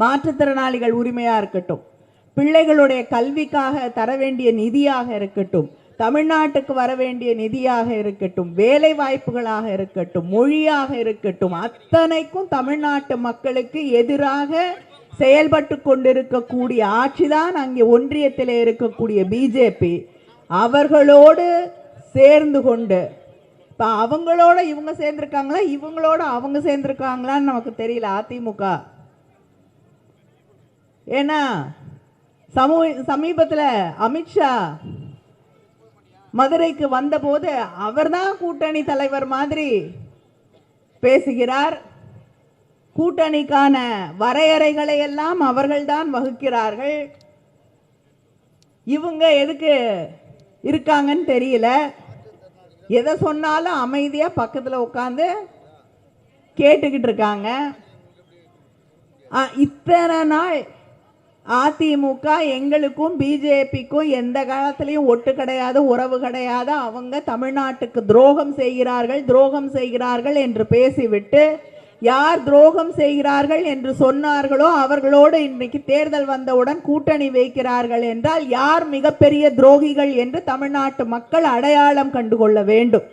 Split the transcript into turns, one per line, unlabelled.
மாற்றுத்திறனாளிகள் உரிமையாக இருக்கட்டும். பிள்ளைகளுடைய கல்விக்காக தர வேண்டிய நிதியாக இருக்கட்டும். தமிழ்நாட்டுக்கு வர வேண்டிய நிதியாக இருக்கட்டும். வேலை வாய்ப்புகளாக இருக்கட்டும். மொழியாக இருக்கட்டும். அத்தனைக்கும் தமிழ்நாட்டு மக்களுக்கு எதிராக செயல்பட்டு கொண்டிருக்கக்கூடிய ஆட்சிதான் அங்கே ஒன்றியத்தில் இருக்கக்கூடிய பிஜேபி அவர்களோடு சேர்ந்து கொண்டு இப்போ அவங்களோட இவங்க சேர்ந்துருக்காங்களா? இவங்களோட அவங்க சேர்ந்துருக்காங்களான்னு நமக்கு தெரியல அதிமுக. ஏன்னா சமூக சமீபத்தில் அமித்ஷா மதுரைக்கு வந்தபோது அவர்தான் கூட்டணி தலைவர் மாதிரி பேசுகிறார். கூட்டணிக்கான வரையறைகளை எல்லாம் அவர்கள்தான் வகுக்கிறார்கள். இவங்க எதுக்கு இருக்காங்கன்னு தெரியல. எதை சொன்னாலும் அமைதியாக பக்கத்தில் உட்காந்து கேட்டுக்கிட்டு இருக்காங்க. இத்தனை நாள் அதிமுக எங்களுக்கும் பிஜேபிக்கும் எந்த காலத்திலையும் ஒட்டு கிடையாது உறவு கிடையாது. அவங்க தமிழ்நாட்டுக்கு துரோகம் செய்கிறார்கள் துரோகம் செய்கிறார்கள் என்று பேசிவிட்டு யார் துரோகம் செய்கிறார்கள் என்று சொன்னார்களோ அவர்களோடு இன்றைக்கு தேர்தல் வந்தவுடன் கூட்டணி வைக்கிறார்கள் என்றால் யார் மிகப்பெரிய துரோகிகள் என்று தமிழ்நாட்டு மக்கள் அடையாளம் கண்டுகொள்ள வேண்டும்.